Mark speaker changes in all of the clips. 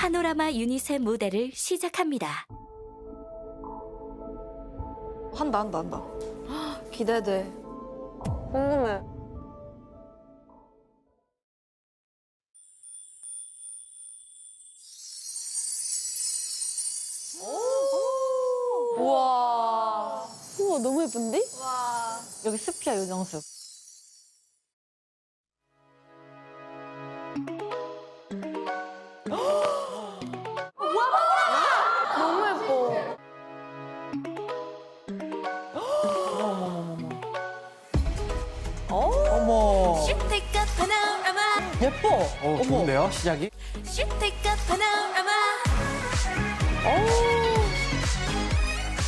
Speaker 1: 파노라마 유닛의 무대를 시작합니다.
Speaker 2: 한다 한다 한다. 기대돼.
Speaker 3: 궁금해.
Speaker 2: 우와.
Speaker 3: 우와 너무 예쁜데?
Speaker 2: 여기 숲이야 요정숲.
Speaker 3: 예뻐.
Speaker 2: 어,
Speaker 4: 좋은데요, 시작이?
Speaker 1: 파노라마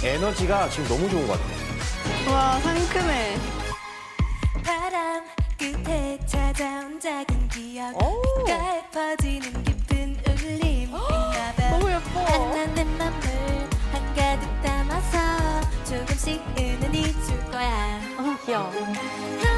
Speaker 4: 에너지가 지금 너무 좋은 것 같아요.
Speaker 3: 와 상큼해.
Speaker 1: 바람 끝에 찾아온 작은 기억
Speaker 2: 오.
Speaker 1: 가에 퍼지는 깊은 울림인가 봐
Speaker 3: 너무 예뻐.
Speaker 1: 한난 내 맘을 한가득 담아서 조금씩 은은히 줄 거야
Speaker 3: 아 귀여워.
Speaker 1: 너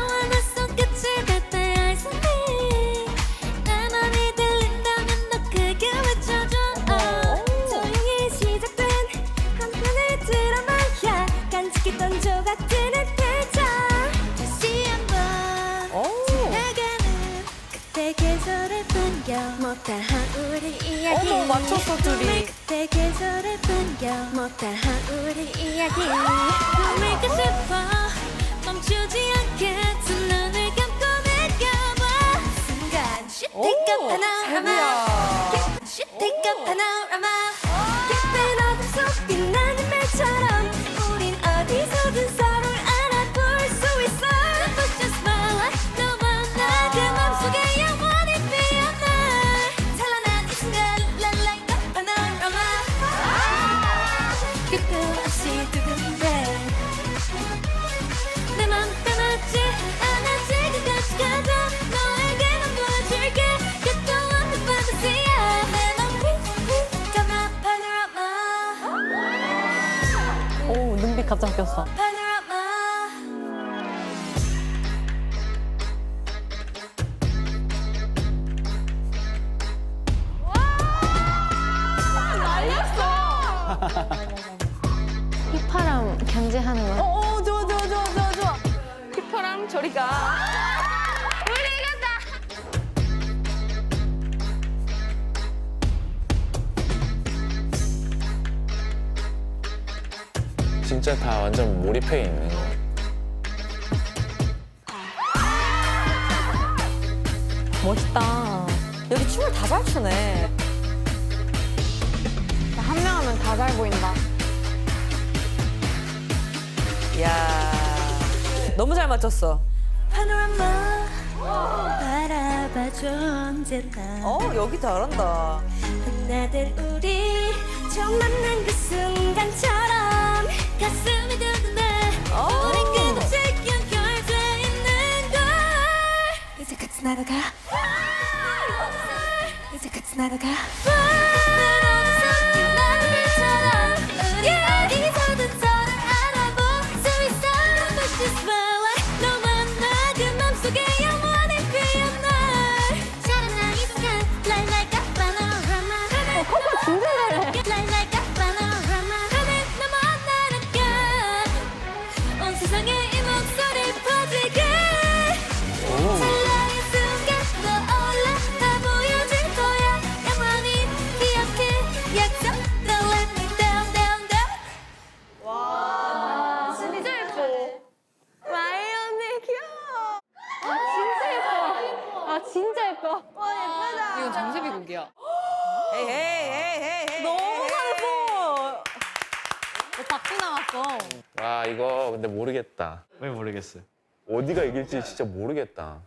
Speaker 1: 못다한 우리 이야기.
Speaker 2: 어머, 맞췄어, 둘이.
Speaker 1: 그때 계절을 반겨 못다한 우리 이야기. 꿈을 꾸 싶어 멈추지 않게 두 눈을 감고 느껴봐 순간 슈티카
Speaker 2: 오.
Speaker 1: 파노라마 끝도 없이 두근대 내맘 떠나지 않아 지금까지 가도 너에게만 보여줄게. 끝도 없는 fantasy야. 내맘 휘휘 감아 panorama
Speaker 3: 오 눈빛 갑자기 꼈어.
Speaker 1: panorama
Speaker 3: 휘파람 견제하는 거.
Speaker 2: 어, 좋아 좋아 좋아 좋아 좋아.
Speaker 3: 휘파람 저리 가.
Speaker 5: 진짜 다 완전 몰입해 있는 거.
Speaker 2: 멋있다. 여기 춤을 다 잘 추네.
Speaker 3: 한 명 하면 다 잘 보인다.
Speaker 2: 너무 잘 맞췄어.
Speaker 1: 파노라마. 바라봐줘 언제나
Speaker 2: 어 여기 잘한다.
Speaker 1: 하나될 우리 처음 만난 그 순간처럼 가슴이 두근대.
Speaker 2: 어.
Speaker 1: 우리 끝없이 연결돼 있는 걸. 이제 같이 날아가. 이제 같이 날아가 진짜
Speaker 3: 예뻐.
Speaker 6: 이건 정세비 곡이야.
Speaker 2: 헤이 헤이 헤이 헤이.
Speaker 3: 너무 잘했어. 박수 나왔어.
Speaker 5: 와 이거 근데 모르겠다.
Speaker 4: 왜 모르겠어요.
Speaker 5: 어디가 이길지 진짜 모르겠다.